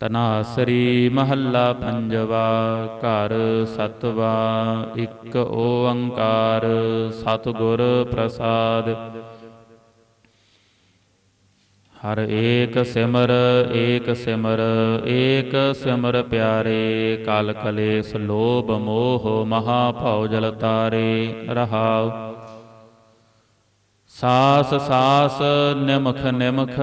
ਤਨਾਸਰੀ ਮਹੱਲਾ ਪੰਜਵਾ, ਘਰ ਸਤਵਾ, ਇੱਕ ਓੰਕਾਰ, ਸਤਿਗੁਰ ਪ੍ਰਸਾਦ। ਹਰ ਏਕ ਸਿਮਰ ਏਕ ਸਿਮਰ ਏਕ ਸਿਮਰ ਪਿਆਰੇ, ਕਲ ਕਲੇਸ਼ ਲੋਭ ਮੋਹ ਮਹਾ ਭਉ ਜਲ ਤਾਰੇ, ਰਹਾਉ। ਸਾਸ ਸਾਸ ਨਿਮਖ ਨਿਮਖ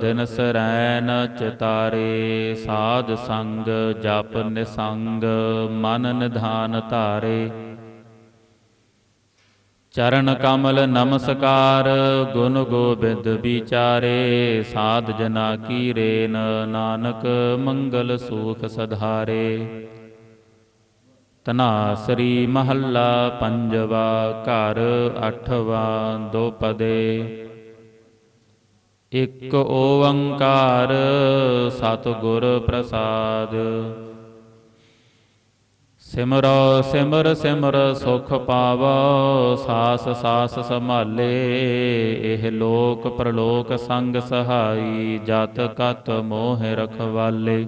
ਦਿਨ ਸਰੈਨ ਚਿਤਾਰੇ ਸਾਧ ਸੰਗ ਜਪ ਨਿਸੰਗ ਮਨ ਨਿਧਾਨ ਧਾਰੇ। ਚਰਨ ਕਮਲ ਨਮਸਕਾਰ ਗੁਣ ਗੋਬਿੰਦ ਵਿਚਾਰੇ ਸਾਧ ਜਨਾ ਕੀ ਰੇਨ ਨਾਨਕ ਮੰਗਲ ਸੁਖ ਸਧਾਰੇ। ਤਨਾਸਰੀ ਮਹੱਲਾ ਪੰਜਵਾ, ਘਰ ਅਠਵਾ ਦੋ ਇਕ ਓੰਕਾਰ ਸਤਿਗੁਰ ਪ੍ਰਸਾਦ। ਸਿਮਰੋ ਸਿਮਰ ਸਿਮਰ ਸੁਖ ਪਾਵੋ, ਸਾਸ ਸਾਸ ਸੰਭਾਲੇ। ਇਹ ਲੋਕ ਪ੍ਰਲੋਕ ਸੰਗ ਸਹਾਈ, ਜਤ ਕਤ ਮੋਹ ਰਖਵਾਲੇ।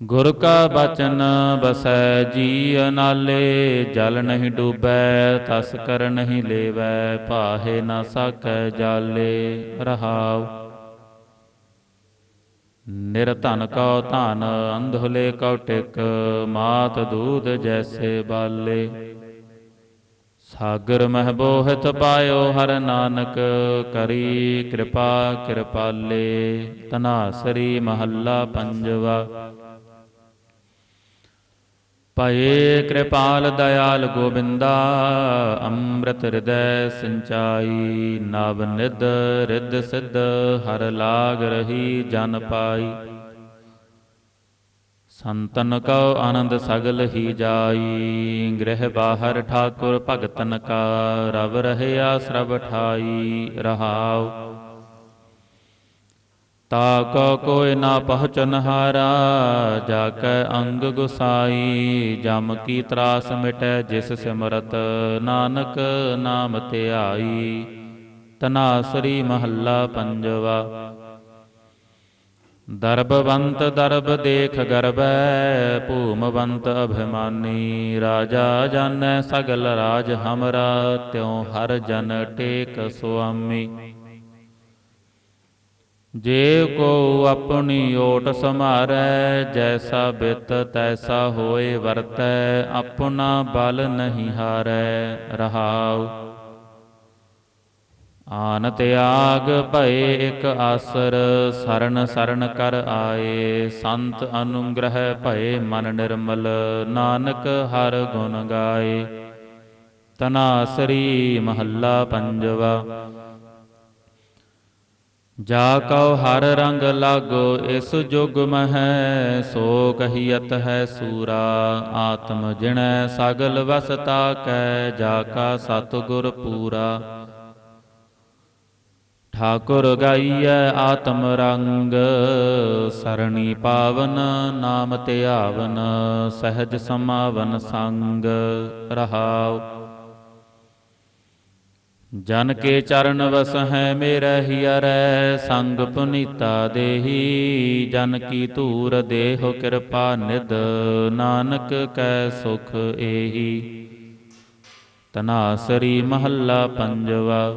ਗੁਰ ਕਾ ਬਚਨ ਬਸੈ ਜੀ ਅਨਾਲੇ ਜਲ ਨਹੀਂ ਡੂਬੈ, ਤਸ ਕਰ ਨਹੀਂ ਲੇਵੈ, ਭਾਹੇ ਨਾ ਸਕੈ ਜਾਲੇ, ਰਹਾਉ। ਨਿਰਧਨ ਕਉ ਧਨ, ਅੰਧਲੇ ਕਉ ਟਿਕ, ਮਾਤ ਦੂਧ ਜੈਸੇ ਬਾਲੇ। ਸਾਗਰ ਮਹਿ ਬੋਹਿਤ ਪਾਇਓ ਹਰ ਨਾਨਕ, ਕਰੀ ਕਿਰਪਾ ਕਿਰਪਾਲੇ ਤਨਾਸਰੀ ਮਹੱਲਾ ਪੰਜਵਾ। ਪਏ ਕਿਰਪਾਲ ਦਇਆਲ ਗੋਬਿੰਦਾ, ਅੰਮ੍ਰਿਤ ਹਿਰਦੈ ਸਿੰਚਾਈ, ਨਵ ਨਿਦ ਰਿਦ ਸਿਧ, ਹਰ ਲਾਗ ਰਹੀ ਜਨ ਪਾਈ। ਸੰਤਨ ਕਉ ਆਨੰਦ ਸਗਲ ਹੀ ਜਾਈ, ਗ੍ਰਹਿ ਬਾਹਰ ਠਾਕੁਰ ਭਗਤਨ ਕਾ, ਰਵ ਰਹਿਆ ਸਰਬ ਠਾਈ, ਰਹਾਉ। ਤਾ ਕੋ ਕੋਇ ਨਾ ਪਹਚਨ ਹਾਰਾ ਜਾ ਕੈ ਅੰਗ ਗੁਸਾਈ, ਜਮ ਕੀ ਤਰਾਸ ਮਿਟੈ ਜਿਸ ਸਿਮਰਤ, ਨਾਨਕ ਨਾਮ ਤੇ ਆਈ ਤਨਾਸਰੀ ਮਹੱਲਾ ਪੰਜਵਾ। ਦਰਬਵੰਤ ਦਰਬ ਦੇਖ ਗਰਬੈ, ਭੂਮਵੰਤ ਅਭਿਮਾਨੀ, ਰਾਜਾ ਜਾਣੈ ਸਗਲ ਰਾਜ ਹਮਰਾ, ਤਿਉ ਹਰ ਜਨ ਟੇਕ ਸੁਆਮੀ। ਜੇ ਕੋ ਆਪਣੀ ਓਟ ਸਮਾਰੈ ਜੈਸਾ ਬਿਤ ਤੈਸਾ ਹੋਏ ਵਰਤੈ, ਆਪਣਾ ਬਲ ਨਹੀਂ ਹਾਰੈ, ਰਹਾਉ। ਆਨ ਤਿਆਗ ਭਏ ਇਕ ਆਸਰ, ਸਰਨ ਸਰਨ ਕਰ ਆਏ, ਸੰਤ ਅਨੁਗ੍ਰਹਿ ਭਏ ਮਨ ਨਿਰਮਲ, ਨਾਨਕ ਹਰ ਗੁਣ ਗਾਏ। ਤਨਾਸਰੀ ਮਹੱਲਾ ਪੰਜਵਾ। ਜਾ ਕਉ ਹਰ ਰੰਗ ਲਾਗੋ, ਇਸ ਜੁਗ ਮਹਿ, ਸੋ ਕਹੀਅਤ ਹੈ ਸੂਰਾ। ਆਤਮ ਜਿਣੈ ਸਗਲ ਵਸਤਾ ਕੈ, ਜਾ ਕਾ ਸਤਿਗੁਰ ਪੂਰਾ। ਠਾਕੁਰ ਗਾਈਐ ਆਤਮ ਰੰਗ, ਸਰਣੀ ਪਾਵਨ ਨਾਮ ਧਿਆਵਨ ਸਹਿਜ ਸਮਾਵਨ ਸੰਗ, ਰਹਾਉ। ਜਨ ਕੇ ਚਰਨ ਵਸਹਿ ਮੇਰੇ ਹਿਅਰੈ, ਸੰਗ ਪੁਨੀਤਾ ਦੇਹੀ। ਜਨ ਕੀ ਧੂਰ ਦੇਹੁ ਕਿਰਪਾ ਨਿਦ ਨਾਨਕ ਕੈ ਸੁਖ ਏਹੀ। ਤਨਾਸਰੀ ਮਹੱਲਾ ਪੰਜਵਾ।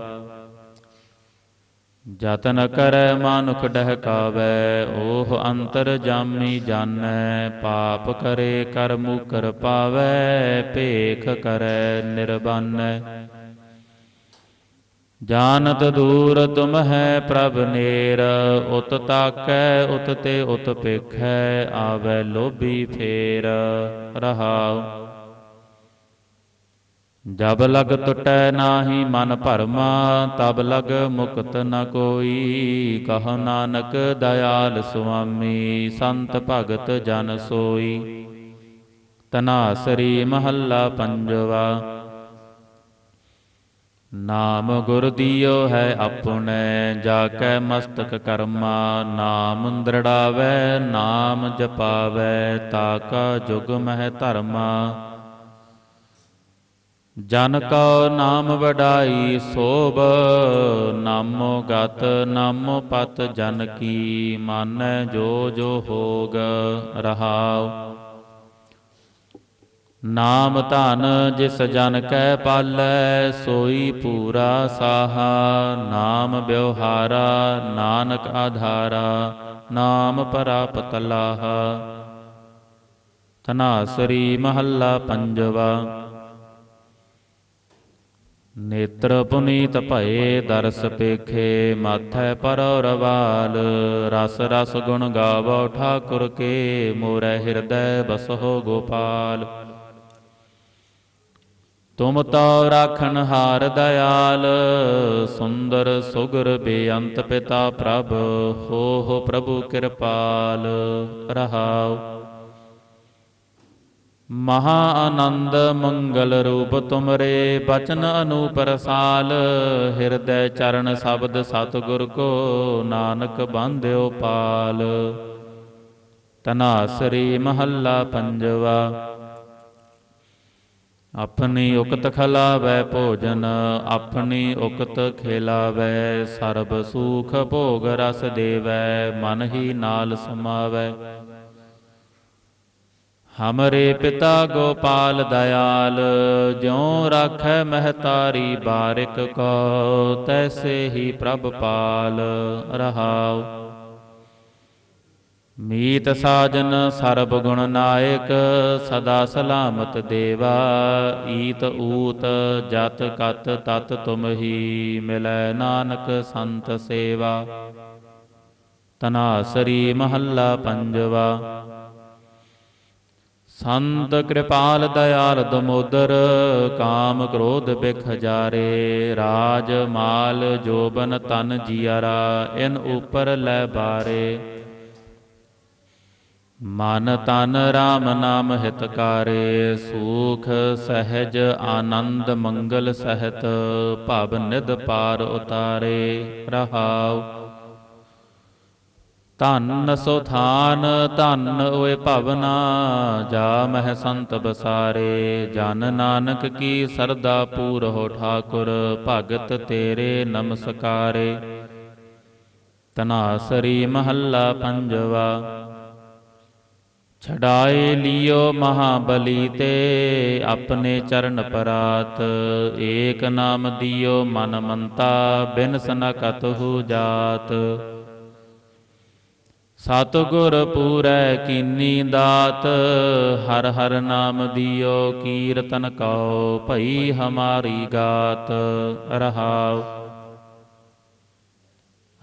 ਜਤਨ ਕਰੈ ਮਾਨੁਖ ਡਹਕਾਵੈ, ਓਹ ਅੰਤਰ ਜਾਮੀ ਜਾਣੈ। ਪਾਪ ਕਰੇ ਕਰ ਮੁਕਰ ਪਾਵੈ ਭੇਖ ਕਰੈ ਨਿਰਬਾਨੈ ਜਾਣਤ ਦੂਰ ਤੁਮ ਹੈ ਪ੍ਰਭ ਨੇਰ, ਉਤ ਤਾਕੈ, ਉਤ ਤੇ ਉਤ ਪੇਖੈ ਆਵੈ ਲੋਭੀ ਫੇਰ। ਰਹਾਉ। ਜਬ ਲਗ ਟੁਟੈ ਨਾਹੀ ਮਨ ਭਰਮਾ, ਤਬ ਲਗ ਮੁਕਤ ਨ ਕੋਈ। ਕਹ ਨਾਨਕ ਦਇਆਲ ਸੁਆਮੀ, ਸੰਤ ਭਗਤ ਜਨ ਸੋਈ। ਤਨਾਸਰੀ ਮਹੱਲਾ ਪੰਜਵਾ। ਨਾਮ ਗੁਰ ਦੀਓ ਹੈ ਆਪਣੇ ਜਾ ਕੈ ਮਸਤਕ ਕਰਮਾ, ਨਾਮ ਦ੍ਰਿੜਾਵੈ ਨਾਮ ਜਪਾਵੈ, ਤਾ ਕਾ ਜੁਗ ਮਹਿ ਧਰਮਾ। ਜਨ ਕਉ ਨਾਮ ਵਡਾਈ ਸੋਭ, ਨਾਮੋ ਗਤ ਨਾਮੋ ਪਤ ਜਨ ਕੀ, ਮਾਨੈ ਜੋ ਜੋ ਹੋਗ ਰਹਾਉ। ਨਾਮ ਧਨ ਜਿਸ ਜਨ ਕੈ ਪਾਲੈ, ਸੋਈ ਪੂਰਾ ਸਾਹਾ। ਨਾਮ ਬਿਵਹਾਰਾ ਨਾਨਕ ਆਧਾਰਾ, ਨਾਮ ਪਰਾਪਤ ਲਾਹਾ। ਤਨਾਸਰੀ ਮਹੱਲਾ ਪੰਜਵਾ। ਨੇਤਰ ਪੁਨੀਤ ਭਏ, ਦਰਸ ਪੇਖੇ, ਮਾਥੈ ਪਰ ਰਵਾਲ। ਰਸ ਰਸ ਗੁਣ ਗਾਵੋ ਠਾਕੁਰ ਕੇ, ਮੋਰੇ ਹਿਰਦੈ ਬਸਹੁ ਗੋਪਾਲ। ਤੁਮ ਤੋ ਰਾਖਣ ਹਾਰ ਦਇਆਲ, ਸੁੰਦਰ ਸੁਗਰ ਬੇਅੰਤ ਪਿਤਾ ਪ੍ਰਭ, ਹੋ ਹੋ ਪ੍ਰਭੂ ਕਿਰਪਾਲ, ਰਹਾਉ। ਮਹਾ ਆਨੰਦ ਮੰਗਲ ਰੂਪ ਤੁਮਰੇ, ਬਚਨ ਅਨੂਪ ਰਸਾਲ, ਹਿਰਦੈ ਚਰਨ ਸ਼ਬਦ ਸਤਿਗੁਰ ਕੋ ਨਾਨਕ ਬੰਧਿਓ ਪਾਲ। ਤਨਾਸਰੀ ਮਹੱਲਾ ਪੰਜਵਾ। ਆਪਣੀ ਉਕਤ ਖਲਾਵੈ ਭੋਜਨ, ਆਪਣੀ ਉਕਤ ਖਿਲਾਵੈ, ਸਰਬ ਸੂਖ ਭੋਗ ਰਸ ਦੇਵੈ, ਮਨ ਹੀ ਨਾਲ ਸਮਾਵੈ। ਹਮਰੇ ਪਿਤਾ ਗੋਪਾਲ ਦਇਆਲ, ਜਿਉ ਰਾਖੈ ਮਹਤਾਰੀ ਬਾਰਿਕ ਕੋ, ਤੈਸੇ ਹੀ ਪ੍ਰਭ ਪਾਲ ਰਹਾਉ। ਮੀਤ ਸਾਜਨ ਸਰਬ ਗੁਣ ਨਾਇਕ, ਸਦਾ ਸਲਾਮਤ ਦੇਵਾ, ਈਤ ਊਤ ਜਤ ਕਤ ਤਤ ਤੁਮ ਹੀ ਮਿਲੈ ਨਾਨਕ ਸੰਤ ਸੇਵਾ। ਤਨਾਸਰੀ ਮਹੱਲਾ ਪੰਜਵਾ। ਸੰਤ ਕਿਰਪਾਲ ਦਇਆਲ ਦਮੋਦਰ, ਕਾਮ ਕ੍ਰੋਧ ਬਿਖ ਜਾਰੇ, ਰਾਜ ਮਾਲ ਜੋਬਨ ਤਨ ਜੀਆਰਾ, ਇਨ ਉਪਰ ਲੈ ਬਾਰੇ। ਮਨ ਤਨ RAM ਨਾਮ ਹਿਤਕਾਰੇ, ਸੂਖ, ਸਹਿਜ, ਆਨੰਦ, ਮੰਗਲ ਸਹਿਤ, ਭਵ ਨਿਦ ਪਾਰ ਉਤਾਰੇ, ਰਹਾਉ। ਧੰਨ ਸੋ ਥਾਨ, ਧੰਨ ਓਏ ਭਵਨਾ, ਜਾ ਮਹਿ ਸੰਤ ਬਸਾਰੇ, ਜਨ ਨਾਨਕ ਕੀ ਸਰਦਾ ਪੂਰ ਹੋ ਠਾਕੁਰ, ਭਗਤ ਤੇਰੇ ਨਮਸਕਾਰੇ। ਤਨਾਸਰੀ ਮਹੱਲਾ ਪੰਜਵਾ ਛਡਾਏ ਲਿਓ ਮਹਾਬਲੀ ਤੇ ਆਪਣੇ ਚਰਨ ਪਰਾਤ। ਏਕ ਨਾਮ ਦਿਓ ਮਨ ਮੰਤਾ, ਬਿਨ ਸਨਕਤ ਹੋ ਜਾਤ। ਸਤਿਗੁਰ ਪੂਰੈ ਕੀਨੀ ਦਾਤ, ਹਰ ਹਰ ਨਾਮ ਦਿਓ ਕੀਰਤਨ ਕਉ, ਭਈ ਹਮਾਰੀ ਗਾਤ। ਰਹਾਉ।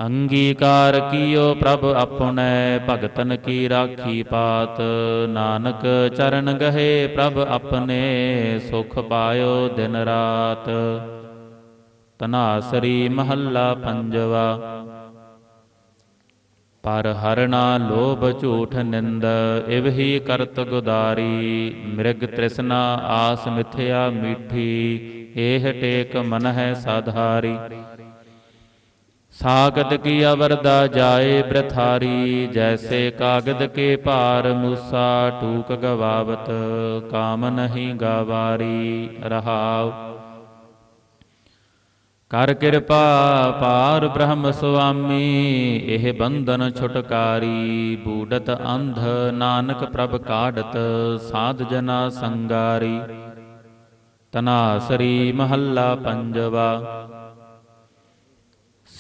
ਅੰਗੀਕਾਰ ਕੀਓ ਪ੍ਰਭ ਆਪਣੈ, ਭਗਤਨ ਕੀ ਰਾਖੀ ਪਾਤ? ਨਾਨਕ ਚਰਨ ਗਹੇ ਪ੍ਰਭ ਆਪਣੇ, ਸੁਖ ਪਾਇਓ ਦਿਨ ਰਾਤ। ਤਨਾਸਰੀ ਮਹੱਲਾ ਪੰਜਵਾ। ਪਰ ਹਰਣਾ ਲੋਭ ਝੂਠ ਨਿੰਦ ਇਵਹੀ ਕਰਤ ਗੁਦਾਰੀ। ਮਿਰਗ ਤ੍ਰਿਸ਼ਨਾ ਆਸ ਮਿਥਿਆ ਮੀਠੀ ਏਹ ਟੇਕ ਮਨ ਹੈ ਸਾਧਾਰੀ। ਸਾਗਤ ਕੀ ਅਵਰਦਾ ਜਾਏ ਬ੍ਰਥਾਰੀ ਜੈਸੇ ਕਾਗਦ ਕੇ ਭਾਰ ਮੂਸਾ ਟੂਕ ਗਵਾਵਤ, ਕਾਮ ਨਹੀਂ ਗਵਾਰੀ ਰਹਾਉ। ਕਰ ਕਿਰਪਾ ਪਾਰ ਬ੍ਰਹਮ ਸੁਆਮੀ, ਇਹ ਬੰਧਨ ਛੁਟਕਾਰੀ, ਬੂਡਤ ਅੰਧ ਨਾਨਕ ਪ੍ਰਭ ਕਾਢਤ, ਸਾਧ ਜਨਾ ਸੰਗਾਰੀ। ਤਨਾਸਰੀ ਮਹੱਲਾ ਪੰਜਵਾ।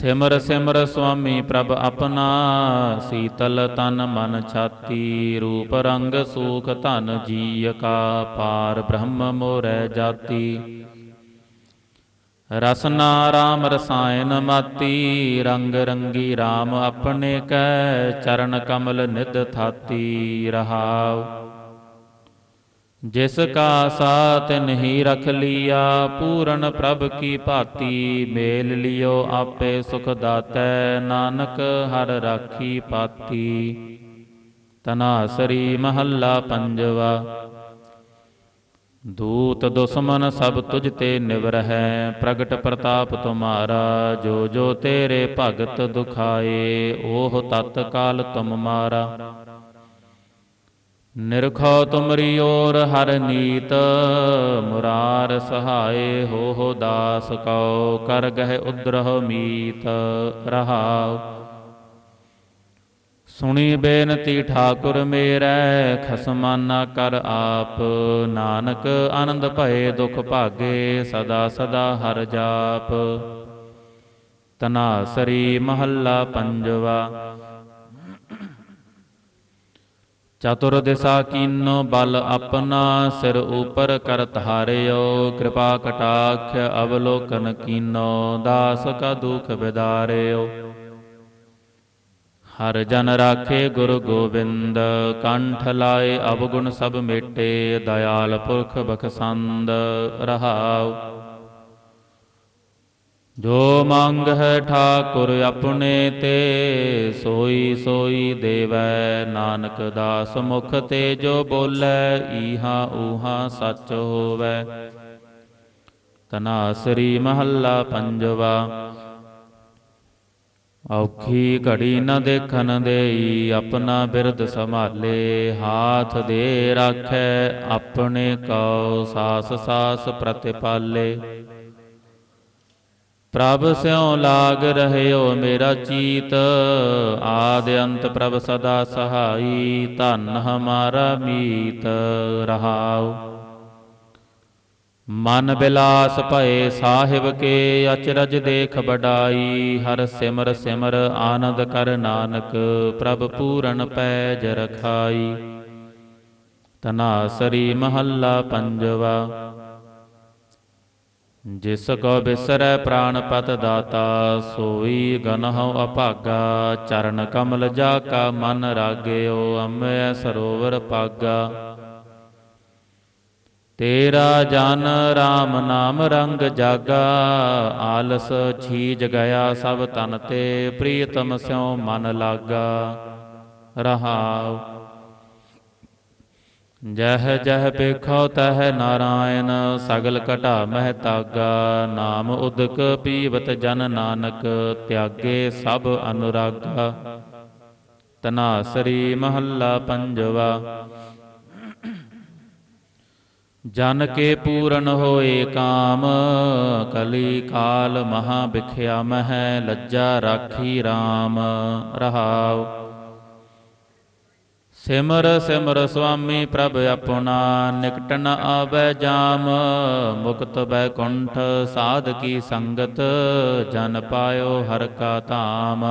ਸਿਮਰ ਸਿਮਰ ਸੁਆਮੀ ਪ੍ਰਭ ਆਪਣਾ, ਸੀਤਲ ਤਨ ਮਨ ਛਾਤੀ, ਰੂਪ ਰੰਗ ਸੂਖ ਧਨ ਜੀਅ ਕਾ ਪਾਰ ਬ੍ਰਹਮ ਮੋਰੈ ਜਾਤੀ। ਰਸਨਾ ਰਾਮ ਰਸਾਇਨ ਮਾਤੀ, ਰੰਗ ਰੰਗੀ RAM ਆਪਣੇ ਕੈ, ਚਰਨ ਕਮਲ ਨਿਧ ਥਾਤੀ ਰਹਾਉ। ਜਿਸ ਕਾ ਸਾਥ ਨਹੀਂ ਰਖ ਲਿਆ, ਪੂਰਨ ਪ੍ਰਭ ਕੀ ਭਾਤੀ ਮੇਲ ਲਿਓ, ਆਪੇ ਸੁਖ ਦਾਤੈ ਨਾਨਕ ਹਰ ਰਾਖੀ ਪਾਤੀ। ਤਨਾਸਰੀ ਮਹੱਲਾ ਪੰਜਵਾ, ਦੂਤ ਦੁਸ਼ਮਨ ਸਭ ਤੁਝ ਤੇ ਨਿਵਰਹਿ ਪ੍ਰਗਟ ਪ੍ਰਤਾਪ ਤੁਮਾਰਾ, ਜੋ ਜੋ ਤੇਰੇ ਭਗਤ ਦੁਖਾਏ, ਉਹ ਤਤ ਕਾਲ ਤੁਮ ਮਾਰਾ। ਨਿਰਖੋ ਤੁਮਰੀ ਓਰ ਹਰ ਨੀਤ, ਮੁਰਾਰ ਸਹਾਏ ਹੋ ਹੋ ਦਾਸ ਕਉ, ਕਰ ਗਹਿ ਉਦਰਹ ਮੀਤ ਰਹਾਉ। ਸੁਣੀ ਬੇਨਤੀ ਠਾਕੁਰ ਮੇਰੈ, ਖਸਮਾਨਾ ਕਰ ਆਪ, ਨਾਨਕ ਆਨੰਦ ਭਏ ਦੁਖ ਭਾਗੇ, ਸਦਾ ਸਦਾ ਹਰ ਜਾਪ। ਤਨਾਸਰੀ ਮਹੱਲਾ ਪੰਜਵਾ। ਚਤੁਰ ਦਿਸਾ ਕੀਨੋ ਬਲ ਆਪਣਾ ਸਿਰ ਉਪਰ ਕਰ ਧਾਰਿਓ ਕਿਰਪਾ ਕਟਾਖ ਅਵਲੋਕਨ ਕੀਨੋ ਦਾਸ ਕਾ ਦੁਖ ਵਿਦਾਰਿਓ ਹਰ ਜਨ ਰਾਖੇ ਗੁਰੂ ਗੋਬਿੰਦ ਕੰਠ ਲਾਏ ਅਵਗੁਣ ਸਭ ਮੇਟੇ ਦਇਆਲ ਪੁਰਖ ਬਖਸੰਦ ਰਹਾਉ ਜੋ ਮੰਗ ਹੈ ਠਾਕੁਰ ਆਪਣੇ ਤੇ, ਸੋਈ ਸੋਈ ਦੇਵੈ ਨਾਨਕ ਦਾਸ ਮੁਖ ਤੇ, ਜੋ ਬੋਲੇ ਈਹਾ ਊਹਾ ਸੱਚ ਹੋਵੈ। ਤਨਾਸਰੀ ਮਹੱਲਾ ਪੰਜਵਾ, ਔਖੀ ਘੜੀ ਨ ਦੇਖਣ ਦੇਈ, ਆਪਣਾ ਬਿਰਦ ਸੰਭਾਲੇ, ਹਾਥ ਦੇ ਰਾਖੈ, ਆਪਣੇ ਕਉ ਸਾਸ ਸਾਸ ਪ੍ਰਤਿਪਾਲੇ। ਪ੍ਰਭ ਸਿਉ ਲਾਗ ਰਹਿਓ ਮੇਰਾ ਚੀਤ, ਆਦ ਅੰਤ ਪ੍ਰਭ ਸਦਾ ਸਹਾਈ, ਧਨ ਹਮਾਰਾ ਮੀਤ ਰਹਾਉ। ਮਨ ਬਿਲਾਸ ਭਏ ਸਾਹਿਬ ਕੇ, ਅਚਰਜ ਦੇਖ ਬਡਾਈ ਹਰ ਸਿਮਰ ਸਿਮਰ ਆਨੰਦ ਕਰ ਨਾਨਕ, ਪ੍ਰਭ ਪੂਰਨ ਪੈਜ ਰਖਾਈ। ਤਨਾਸਰੀ ਮਹੱਲਾ ਪੰਜਵਾ। ਜਿਸ ਕੋ ਬਿਸਰੈ ਪ੍ਰਾਨ ਪਤ ਦਾਤਾ, ਸੋਈ ਗਨਹੁ ਅਭਾਗਾ, ਚਰਨ ਕਮਲ ਜਾ ਕਾ ਮਨ ਰਾਗਿਓ ਅੰਮ੍ਰਿ ਸਰੋਵਰ ਪਾਗਾ ਤੇਰਾ ਜਨ RAM ਨਾਮ ਰੰਗ ਜਾਗਾ, ਆਲਸ ਛੀਜ ਗਿਆ ਸਭ ਤਨ ਤੇ, ਪ੍ਰੀਤਮ ਸਿਉ ਮਨ ਲਾਗਾ। ਰਹਾਉ ਜਹ ਜਹ ਪੇਖੋ ਤਹ ਨਾਰਾਇਣ, ਸਗਲ ਘਟਾ ਮਹਿ ਤਾਗਾ। ਨਾਮ ਉਦਕ ਪੀਵਤ ਜਨ ਨਾਨਕ, ਤਿਆਗੇ ਸਭ ਅਨੁਰਾਗਾ। ਤਨਾਸਰੀ ਮਹੱਲਾ ਪੰਜਵਾ। ਜਨ ਕੇ ਪੂਰਨ ਹੋਏ ਕਾਮ, ਕਲੀ ਕਾਲ ਮਹਾ ਵਿਖਿਆ ਮਹਿ, ਲੱਜਾ ਰਾਖੀ RAM ਰਹਾਉ। ਸਿਮਰ ਸਿਮਰ ਸੁਆਮੀ ਪ੍ਰਭ ਆਪਣਾ ਨਿਕਟ ਨ ਆਵੈ ਜਾਮ। ਮੁਕਤ ਬੈਕੁੰਠ ਸਾਧ ਕੀ ਸੰਗਤ, ਜਨ ਪਾਇਓ ਹਰ ਕਾ ਧਾਮ।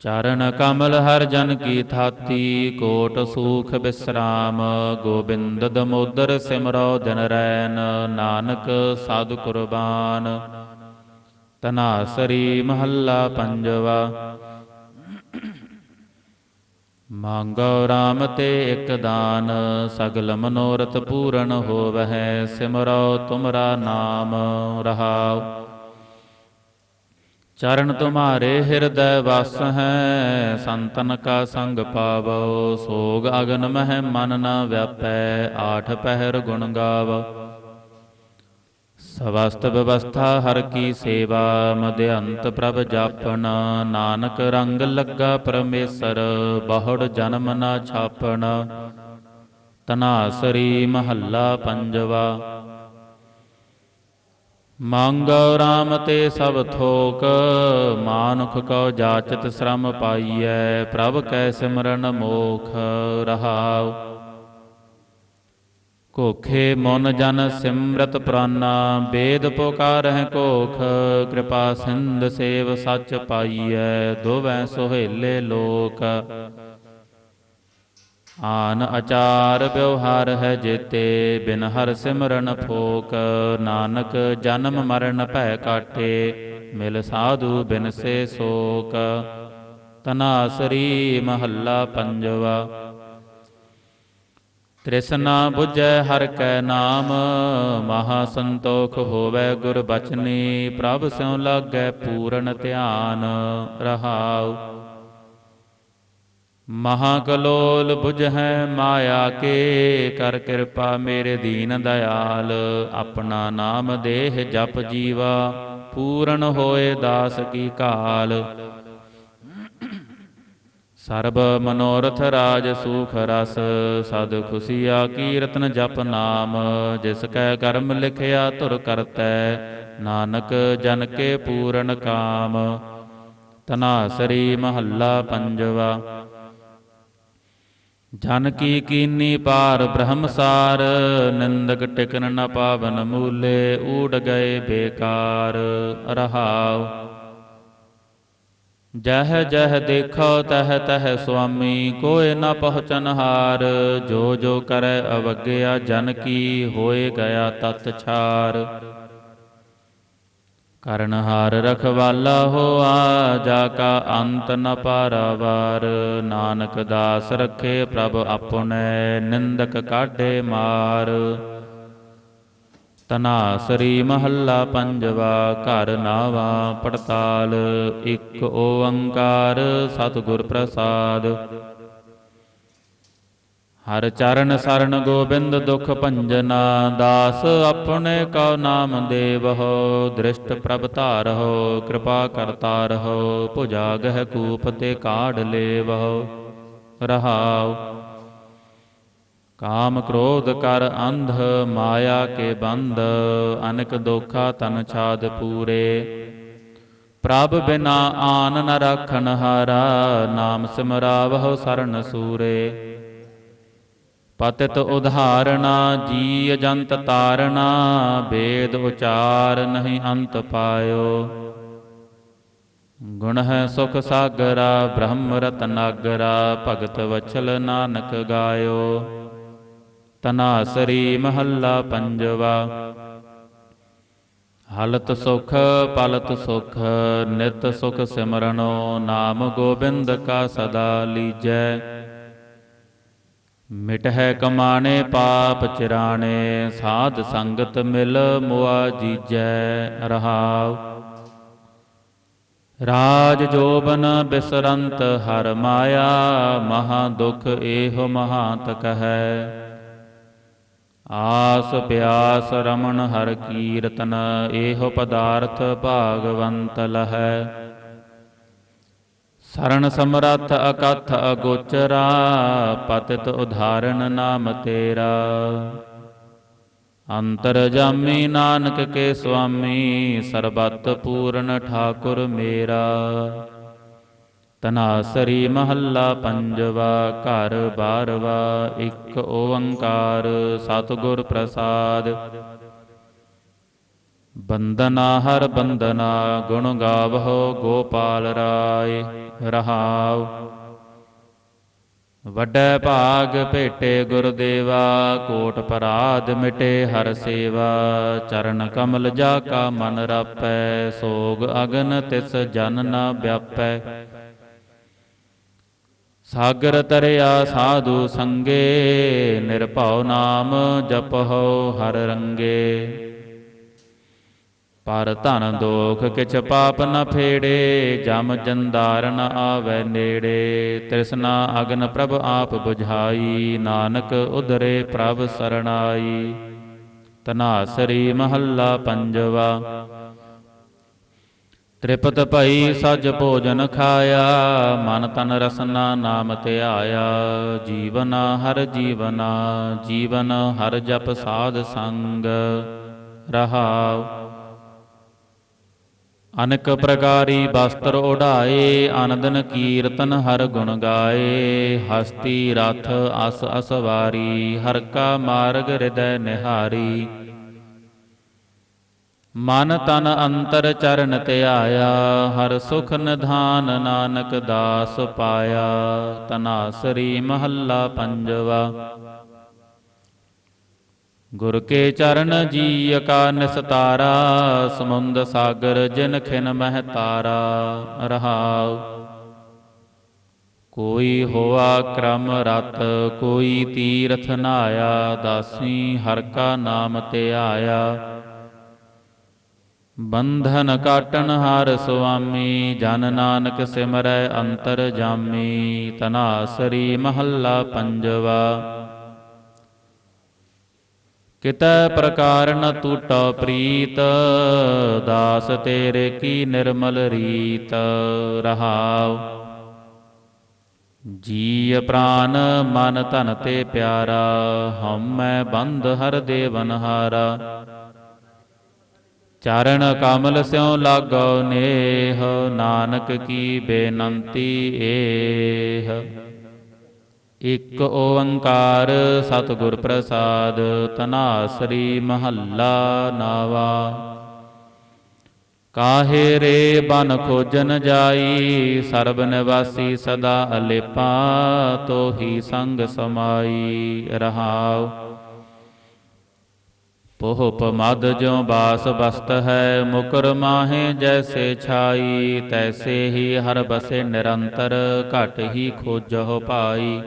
ਚਰਨ ਕਮਲ ਹਰ ਜਨ ਕੀ ਥਾਤੀ, ਕੋਟ ਸੂਖ ਬਿਸਰਾਮ। ਗੋਬਿੰਦ ਦਮੋਦਰ ਸਿਮਰੋ ਦਿਨ ਰੈਨ, ਨਾਨਕ ਸਾਧੁ ਕੁਰਬਾਨ। ਤਨਾਸਰੀ ਮਹੱਲਾ ਪੰਜਵਾ। ਮੰਗੋ RAM ਤੇ ਇਕ ਦਾਨ, ਸਗਲ ਮਨੋਰਥ ਪੂਰਨ ਹੋਵਹਿ, ਸਿਮਰੋ ਤੁਮਰਾ ਨਾਮ ਰਹਾਉ। ਚਰਨ ਤੁਮਾਰੇ ਹਿਰਦੈ ਵਸ ਹੈ ਸੰਤਨ ਕਾ ਸੰਗ ਪਾਵੋ। ਸੋਗ ਅਗਨ ਮਹਿ ਮਨ ਨਾ ਵਿਆਪੈ, ਆਠ ਪਹਿਰ ਗੁਣ ਗਾਵੋ। ਸਵਸਤ ਵਿਵਸਥਾ ਹਰ ਕੀ ਸੇਵਾ ਮਧਿਅੰਤ ਪ੍ਰਭ ਜਾਪਣ। ਨਾਨਕ ਰੰਗ ਲੱਗਾ ਪਰਮੇਸ਼ਰ, ਬਹੁੜ ਜਨਮ ਨਾ ਛਾਪਣ। ਤਨਾਸਰੀ ਮਹੱਲਾ ਪੰਜਵਾ। ਮੰਗੋ RAM ਤੇ ਸਭ ਥੋਕ, ਮਾਨੁਖ ਕੋ ਜਾਚਤ ਸ਼ਰਮ ਪਾਈਐ, ਪ੍ਰਭ ਕੈ ਸਿਮਰਨ ਮੋਖ ਰਹਾਉ। ਕੋਖੇ ਮਨ ਜਨ ਸਿਮਰਤ ਪ੍ਰਾਨਾ ਵੇਦ ਪੁਕਾਰਹਿ ਕੋਖ, ਕਿਰਪਾ ਸਿੰਧ ਸੇਵ ਸੱਚ ਪਾਈਐ, ਦੋਵੈ ਸੁਹੇਲੇ ਲੋਕ। ਆਨ ਆਚਾਰ ਵਿਵਹਾਰ ਹੈ ਜੇਤੇ, ਬਿਨ ਹਰ ਸਿਮਰਨ ਫੋਕ, ਨਾਨਕ ਜਨਮ ਮਰਨ ਭੈ ਕਾਟੇ ਮਿਲ ਸਾਧੂ ਬਿਨ ਸੇ ਸੋਕ। ਤਨਾਸਰੀ ਮਹੱਲਾ ਪੰਜਵਾ। ਤ੍ਰਿਸ਼ਨਾ 부ਜੈ ਹਰ ਕੈ ਨਾਮ, ਮਹਾ ਸੰਤੋਖ ਹੋਵੇ ਗੁਰ ਬਚਨੀ, ਪ੍ਰਭ ਸਿਉ ਲਾਗੈ ਪੂਰਨ ਧਿਆਨ ਰਹਾਉ। ਮਹਾ ਕਲੋਲ 부ਜਹਿ ਮਾਇਆ ਕੇ, ਕਰ ਕਿਰਪਾ ਮੇਰੇ ਦੀਨ ਦਇਆਲ, ਆਪਣਾ ਨਾਮ ਦੇਹ ਜਪ ਜੀਵਾ, ਪੂਰਨ ਹੋਏ ਦਾਸ ਕੀ ਕਾਲ। ਸਰਬ ਮਨੋਰਥ ਰਾਜ ਸੂਖ ਰਸ, ਸਦ ਖੁਸ਼ੀਆ ਕੀਰਤਨ ਜਪ ਨਾਮ, ਜਿਸ ਕੈ ਕਰਮ ਲਿਖਿਆ ਧੁਰ ਕਰਤੈ, ਨਾਨਕ ਜਨ ਕੇ ਪੂਰਨ ਕਾਮ। ਤਨਾਸਰੀ ਮਹੱਲਾ ਪੰਜਵਾ। ਜਨ ਕੀ ਕੀਨੀ ਪਾਰ ਬ੍ਰਹਮਸਾਰ ਨਿੰਦਕ ਟਿਕਨ ਨ ਪਾਵਨ ਮੂਲੇ, ਊੜ ਗਏ ਬੇਕਾਰ, ਰਹਾਉ। ਜਹ ਜਹ ਦੇਖੋ ਤਹ ਤਹ ਸੁਆਮੀ ਕੋਇ ਨ ਪਹੁੰਚਨ ਹਾਰ। ਜੋ ਜੋ ਕਰੈ ਅਵਗਿਆ, ਜਨ ਕੀ ਹੋਏ ਗਿਆ ਤਤ ਛਾਰ। ਕਰਨ ਹਾਰ ਰਖਵਾਲਾ ਹੋਆ, ਜਾ ਕਾ ਅੰਤ ਨ ਪਾਰਾਵਾਰ। ਨਾਨਕ ਦਾਸ ਰਖੇ ਪ੍ਰਭ ਆਪਣੈ, ਨਿੰਦਕ ਕਾਢੇ ਮਾਰ। ਤਨਾਸਰੀ ਮਹੱਲਾ ਪੰਜਵਾ, ਘਰ ਨਾਵਾ ਪੜਤਾਲ, ਇੱਕ ਓੰਕਾਰ ਸਤਿਗੁਰ ਪ੍ਰਸਾਦ। ਹਰ ਚਰਨ ਸ਼ਰਨ ਗੋਬਿੰਦ ਦੁਖ ਭੰਜਨਾ, ਦਾਸ ਆਪਣੇ ਕਉ ਨਾਮ ਦੇਵਹੁ, ਦ੍ਰਿਸ਼ਟ ਪ੍ਰਭ ਧਾਰਹੁ, ਕਿਰਪਾ ਕਰਤਾ ਰਹੋ ਭੁਜਾਗਹਿ ਕੂਪ ਤੇ ਕਾਢ ਲੇਵਹੁ। ਰਹਾਉ। ਕਾਮ ਕ੍ਰੋਧ ਕਰ ਅੰਧ ਮਾਇਆ ਕੇ ਬੰਧ ਅਨਕ ਦੋਖਾ ਤਨ ਛਾਦ ਪੂਰੇ। ਪ੍ਰਭ ਬਿਨਾ ਆਨ ਨ ਰਾਖਨ ਹਾਰਾ, ਨਾਮ ਸਿਮਰਾਵਹੁ ਸਰਨ ਸੂਰੇ। ਪਤਿਤ ਉਧਾਰਣਾ ਜੀ ਅਜੰਤ ਤਾਰਣਾ ਵੇਦ ਉਚਾਰ ਨਹੀਂ ਅੰਤ ਪਾਇਓ। ਗੁਣ ਹੈ ਸੁਖ ਸਾਗਰਾ, ਬ੍ਰਹਮ ਰਤਨਾਗਰਾ ਭਗਤ ਵਛਲ ਨਾਨਕ ਗਾਇਓ। ਤਨਾਸਰੀ ਮਹੱਲਾ ਪੰਜਵਾ। ਹਲਤ ਸੁਖ, ਪਲਤ ਸੁਖ, ਨਿਤ ਸੁਖ ਸਿਮਰਨੋ, ਨਾਮ ਗੋਬਿੰਦ ਕਾ ਸਦਾ ਲੀਜੈ। ਮਿਟਹਿ ਕਮਾਣੇ ਪਾਪ ਚਿਰਾਣੇ, ਸਾਧ ਸੰਗਤ ਮਿਲ ਮੁਆ ਜੀਜੈ ਰਹਾਉ। ਰਾਜ ਜੋਬਨ ਬਿਸਰੰਤ ਹਰ ਮਾਇਆ, ਮਹਾ ਦੁਖ ਏਹ ਮਹਾਂਤ ਕਹੈ ਆਸ ਪਿਆਸ ਰਮਣ ਹਰ ਕੀਰਤਨ, ਇਹੋ ਪਦਾਰਥ ਭਾਗਵੰਤ ਲਹੈ। ਸਰਣ ਸਮਰੱਥ ਅਕਥ ਅਗੋਚਰਾ, ਪਤਿਤ ਉਧਾਰਨ ਨਾਮ ਤੇਰਾ। ਅੰਤਰ ਜਾਮੀ ਨਾਨਕ ਕੇ ਸੁਆਮੀ, ਸਰਬਤ ਪੂਰਨ ਠਾਕੁਰ ਮੇਰਾ। ਤਨਾਸਰੀ ਮਹੱਲਾ ਪੰਜਵਾ, ਘਰ ਬਾਰਵਾ, ਇੱਕ ਓੰਕਾਰ ਸਤਿਗੁਰ ਪ੍ਰਸਾਦ। ਬੰਦਨਾ ਹਰ ਬੰਦਨਾ, ਗੁਣ ਗਾਵਹੁ ਗੋਪਾਲ ਰਾਏ, ਰਹਾਉ। ਵੱਡੇ ਭਾਗ ਭੇਟੇ ਗੁਰਦੇਵਾ, ਕੋਟ ਪਰਾਧ ਮਿਟੇ ਹਰ ਸੇਵਾ। ਚਰਨ ਕਮਲ ਜਾ ਕਾ ਮਨ ਰਾਪੈ, ਸੋਗ ਅਗਨ ਤਿਸ ਜਨ ਨਾ ਵਿਆਪੈ। ਸਾਗਰ ਤਰਿਆ ਸਾਧੂ ਸੰਗੇ, ਨਿਰਭਉ ਨਾਮ ਜਪਹੁ ਹਰ ਰੰਗੇ। ਪਰ ਧਨ ਦੋਖ ਕਿਛ ਪਾਪ ਨ ਫੇੜੇ, ਜਮ ਜੰਦਾਰ ਨ ਆਵੈ ਨੇੜੇ। ਤ੍ਰਿਸ਼ਨਾ ਅਗਨ ਪ੍ਰਭ ਆਪ 부ਝਾਈ ਨਾਨਕ ਉਧਰੇ ਪ੍ਰਭ ਸਰਣਾਈ। ਤਨਾਸਰੀ ਮਹੱਲਾ ਪੰਜਵਾ। ਤ੍ਰਿਪਤ ਭਈ ਸਜ ਭੋਜਨ ਖਾਇਆ, ਮਨ ਤਨ ਰਸਨਾ ਨਾਮ ਧਿਆਇਆ ਜੀਵਨ ਹਰ ਜੀਵਨਾ, ਜੀਵਨ ਹਰ ਜਪ ਸਾਧ ਸੰਗ ਰਹਾਉ। ਅਨਕ ਪ੍ਰਕਾਰੀ ਬਸਤਰ ਉਡਾਏ, ਆਨੰਦਨ ਕੀਰਤਨ ਹਰ ਗੁਣ ਗਾਏ। ਹਸਤੀ ਰਥ ਅਸ ਅਸਵਾਰੀ, ਹਰ ਕਾ ਮਾਰਗ ਹਿਰਦੈ ਨਿਹਾਰੀ। ਮਨ ਤਨ ਅੰਤਰ ਚਰਨ ਧਿਆਇਆ ਹਰ ਸੁਖ ਨਿਧਾਨ ਨਾਨਕ ਦਾਸ ਪਾਇਆ, ਤਨਾਸਰੀ ਮਹੱਲਾ ਪੰਜਵਾ। ਗੁਰ ਕੇ ਚਰਨ ਜੀ ਅਕਾ ਨਿਸਤਾਰਾ, ਸਮੁੰਦ ਸਾਗਰ ਜਿਨ ਖਿਨ ਮਹਿ ਤਾਰਾ, ਰਹਾਉ। ਕੋਈ ਹੋਆ ਕ੍ਰਮ ਰਤ, ਕੋਈ ਤੀਰਥ ਨਾਇਆ, ਦਾਸੀ ਹਰ ਕਾ ਨਾਮ ਧਿਆਇਆ ਬੰਧਨ ਕਾਟਣ ਹਰ ਸੁਆਮੀ, ਜਨ ਨਾਨਕ ਸਿਮਰੈ ਅੰਤਰ ਜਾਮੀ, ਤਨਾਸਰੀ ਮਹੱਲਾ ਪੰਜਵਾ। ਕਿਤੈ ਪ੍ਰਕਾਰ ਨ ਟੂਟਾ ਪ੍ਰੀਤ, ਦਾਸ ਤੇਰੇ ਕੀ ਨਿਰਮਲ ਰੀਤ, ਰਹਾਉ। ਜੀ ਪ੍ਰਾਨ ਮਨ ਧਨ ਤੇ ਪਿਆਰਾ, ਹਉਮੈ ਬੰਧ ਹਰ ਦੇਵਨ ਹਾਰਾ। ਚਰਨ ਕਮਲ ਸਿਉ ਲਾਗੋ ਨੇਹ, ਨਾਨਕ ਕੀ ਬੇਨੰਤੀ ਏਹ। ਇਕ ਓੰਕਾਰ ਸਤਿਗੁਰ ਪ੍ਰਸਾਦ, ਤਨਾਸਰੀ ਮਹੱਲਾ ਨਾਵਾ। ਕਾਹੇ ਰੇ ਬਨ ਖੋਜਨ ਜਾਈ, ਸਰਬ ਨਿਵਾਸੀ ਸਦਾ ਅਲੇਪਾ, ਤੋਹੀ ਸੰਗ ਸਮਾਈ ਰਹਾਉ। ਪੋਹਪ ਮਦ ਜਿਉ ਬਾਸ ਬਸਤ ਹੈ, ਮੁਕਰ ਮਾਹੇ ਜੈਸੇ ਛਾਈ, ਤੈਸੇ ਹੀ ਹਰ ਬਸੇ ਨਿਰੰਤਰ, ਘਟ ਹੀ ਖੋਜਹੁ ਪਾਈ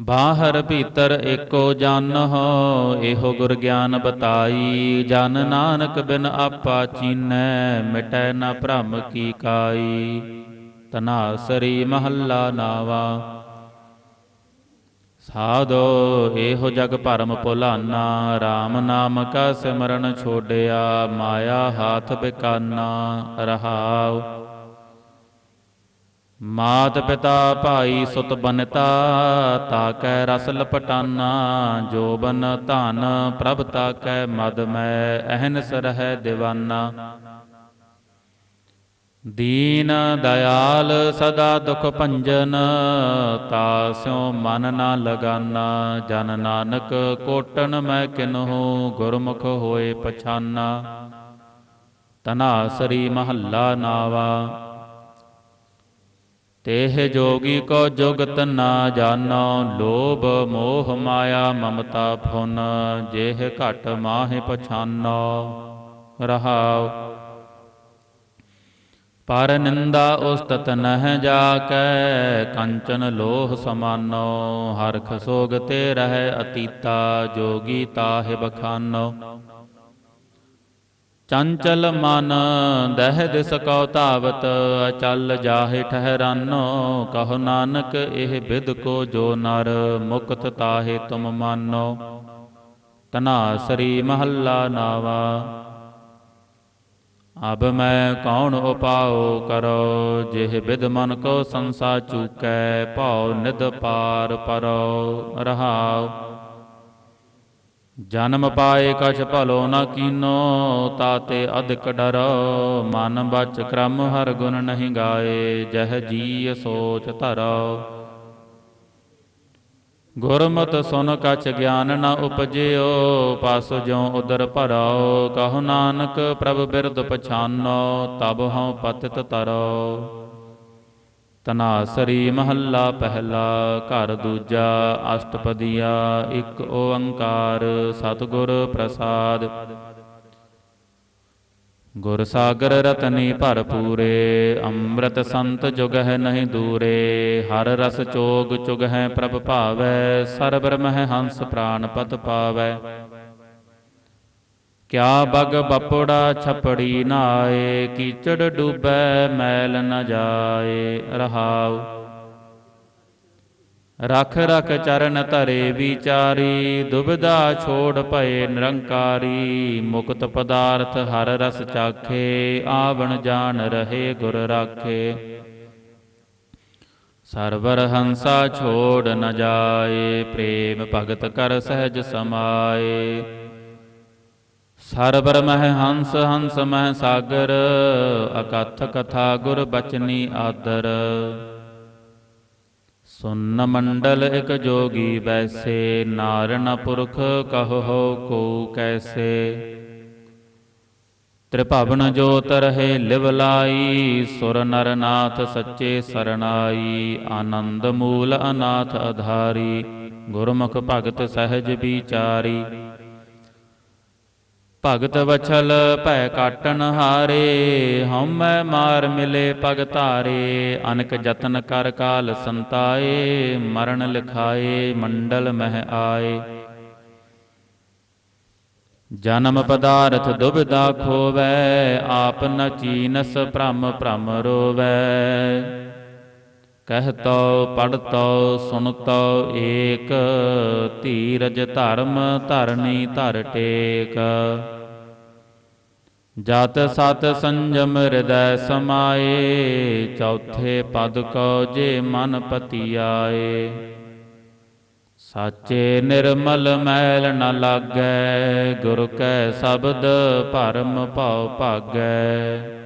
ਬਾਹਰ ਭੀਤਰ ਏਕੋ ਜਾਣਹੁ ਇਹੋ ਗੁਰ ਗਿਆਨ ਬਤਾਈ। ਜਨ ਨਾਨਕ ਬਿਨ ਆਪਾ ਚੀਨੈ, ਮਿਟੈ ਨਾ ਭ੍ਰਮ ਕੀ ਕਾਈ। ਤਨਾਸਰੀ ਮਹੱਲਾ ਨਾਵਾ। ਸਾਧੋ, ਇਹੋ ਜਗ ਭਰਮ ਭੁਲਾਨਾ RAM ਨਾਮ ਕਾ ਸਿਮਰਨ ਛੋੜਿਆ ਮਾਇਆ ਹਾਥ ਬਿਕਾਨਾ, ਰਹਾਉ। ਮਾਤ ਪਿਤਾ ਭਾਈ ਸੁਤ ਬਨਤਾ ਤਾਕੈ ਰਸ ਲਪਟਾਨਾ ਜੋਬਨ ਧਨ ਪ੍ਰਭ ਤਾ ਕੈ ਮਦ ਮੈਂ, ਅਹਨਸ ਰਹਿ ਦਿਵਾਨਾ। ਦੀਨ ਦਇਆਲ ਸਦਾ ਦੁਖ ਭੰਜਨ ਤਾਸਿਓ ਮਨ ਨਾ ਲਗਾਨਾ, ਜਨ ਨਾਨਕ ਕੋਟਨ ਮੈਂ ਕਿਨਹੂ, ਗੁਰਮੁਖ ਹੋਏ ਪਛਾਨਾ। ਤਨਾਸਰੀ ਮਹੱਲਾ ਨਾਵਾ। ਤੇਹ ਜੋਗੀ ਕੋ ਜੁਗਤ ਨਾ ਜਾਣੋ ਲੋਭ ਮੋਹ ਮਾਇਆ ਮਮਤਾ ਫੁਨ ਜੇਹ ਘਟ ਮਾਹਿ ਪਛਾਨੋ। ਰਹਾਉ ਪਰ ਨਿੰਦਾ ਉਸਤਤ ਨਹਿ ਜਾਕੈ, ਕੰਚਨ ਲੋਹ ਸਮਾਨੋ ਹਰ ਸੋਗ ਤੇ ਰਹਿ ਅਤੀਤਾ, ਜੋਗੀ ਤਾਹਿ ਬਖਾਨੋ। ਚੰਚਲ ਮਨ ਦਹਿ ਦਿਸ ਕਉ ਧਾਵਤ, ਅਚਲ ਜਾਹਿ ਠਹਿਰਾਨੋ, ਕਹੋ ਨਾਨਕ ਇਹ ਬਿਦ ਕੋ ਜੋ ਨਰ ਮੁਕਤ ਤਾਹਿ ਤੁਮ ਮਾਨੋ। ਤਨਾਸਰੀ ਮਹੱਲਾ ਨਾਵਾ। ਅਬ ਮੈਂ ਕੌਣ ਉਪਾਉ ਕਰੋ, ਜਿਹ ਬਿਦ ਮਨ ਕੋ ਸੰਸਾ ਚੂਕੈ, ਭਾਉ ਨਿਦ ਪਾਰ ਪਰੋ, ਰਹਾਉ। ਜਨਮ ਪਾਏ ਕਛ ਭਲੋ ਨ ਕੀਨੋ, ਤਾਤੇ ਅਧਿਕ ਡਰੋ। ਮਨ ਬਚ ਕ੍ਰਮ ਹਰ ਗੁਣ ਨਹੀਂ ਗਾਏ, ਜਹ ਜੀ ਸੋਚ ਧਰੋ। ਗੁਰਮਤਿ ਸੁਨ ਕਛ ਗਿਆਨ ਨ ਉਪਜਿਓ, ਪਾਸ ਜਿਉ ਉਦਰ ਭਰਾਓ ਕਹੋ ਨਾਨਕ ਪ੍ਰਭ ਬਿਰਦ ਪਛਾਨੋ, ਤਬ ਹਉ ਪਤਿਤ ਤਰੋ। ਤਨਾਸਰੀ ਮਹੱਲਾ ਪਹਿਲਾ, ਘਰ ਦੂਜਾ, ਅਸ਼ਟਪਦੀਆ, ਇੱਕ ਓੰਕਾਰ, ਸਤਿਗੁਰ ਪ੍ਰਸਾਦ। ਗੁਰ ਸਾਗਰ ਰਤਨੀ ਭਰਪੂਰੇ, ਅੰਮ੍ਰਿਤ ਸੰਤ ਜੁਗ ਹੈ ਨਹੀਂ ਦੂਰੇ, ਹਰ ਰਸ ਚੋਗ ਚੁਗ ਹੈ ਪ੍ਰਭ ਭਾਵੈ ਸਰਬਰ ਮਹਿ ਹੰਸ ਪ੍ਰਾਨ ਪਤ ਪਾਵੈ। ਕਿਆ ਬਗ ਬਪੜਾ ਛਪੜੀ ਨਾਏ, ਕੀਚੜ ਡੂਬੈ ਮੈਲ ਨ ਜਾਏ, ਰਹਾਉ। ਰਖ ਰਖ ਚਰਨ ਧਰੇ ਵਿਚਾਰੀ, ਦੁਬਿਧਾ ਛੋੜ ਭਏ ਨਿਰੰਕਾਰੀ, ਮੁਕਤ ਪਦਾਰਥ ਹਰ ਰਸ ਚਾਖੇ, ਆਵਣ ਜਾਣ ਰਹੇ ਗੁਰ ਰਾਖੇ। ਸਰਵਰ ਹੰਸਾ ਛੋੜ ਨ ਜਾਏ, ਪ੍ਰੇਮ ਭਗਤ ਕਰ ਸਹਿਜ ਸਮਾਏ। ਸਰਵਰ ਮਹਿ ਹੰਸ ਹੰਸ ਮਹਿ ਸਾਗਰ, ਅਕਥ ਕਥਾ ਗੁਰ ਬਚਨੀ ਆਦਰ। ਸੁਨ ਮੰਡਲ ਇਕ ਜੋਗੀ ਬੈਸੇ ਨਾਰਨ ਪੁਰਖ ਕਹੋ ਕੋ ਕੈਸੇ। ਤ੍ਰਿਭਵਨ ਜੋਤ ਰਹੇ ਲਿਵ ਲਾਈ, ਸੁਰ ਨਰ ਨਾਥ ਸੱਚੇ ਸਰਣਾਈ, ਆਨੰਦ ਮੂਲ ਅਨਾਥ ਅਧਾਰੀ, ਗੁਰਮੁਖ ਭਗਤ ਸਹਿਜ ਵਿਚਾਰੀ। ਭਗਤ ਵਛਲ ਭੈ ਕਾਟਨ ਹਾਰੇ, ਹਉਮੈ ਮਾਰ ਮਿਲੇ ਪਗ ਅਨਕ ਜਤਨ ਕਰ ਕਾਲ ਸੰਤਾਏ, ਮਰਨ ਲਿਖਾਏ, ਮੰਡਲ ਮਹਿ ਆਏ। ਜਨਮ ਪਦਾਰਥ ਦੁਬਿਧਾ ਖੋਵੈ, ਆਪ ਨਚੀਨਸ ਭ੍ਰਮ ਭ੍ਰਮ ਰੋਵੈ। ਕਹਿਤੋ, ਪੜਤੋ, ਸੁਣਤੋ, ਏਕ ਧੀਰਜ ਧਰਮ ਧਰਨੀ ਧਰ ਟੇਕ। ਜਤ ਸਤ ਸੰਜਮ ਹਿਰਦੈ ਸਮਾਏ, ਚੌਥੇ ਪਦ ਕੋ ਜੇ ਮਨ ਪਤੀ ਆਏ ਸਾਚੇ ਨਿਰਮਲ ਮੈਲ ਨ ਲਾਗੈ, ਗੁਰ ਕੈ ਸ਼ਬਦ ਭਰਮ ਭਉ ਭਾਗੈ।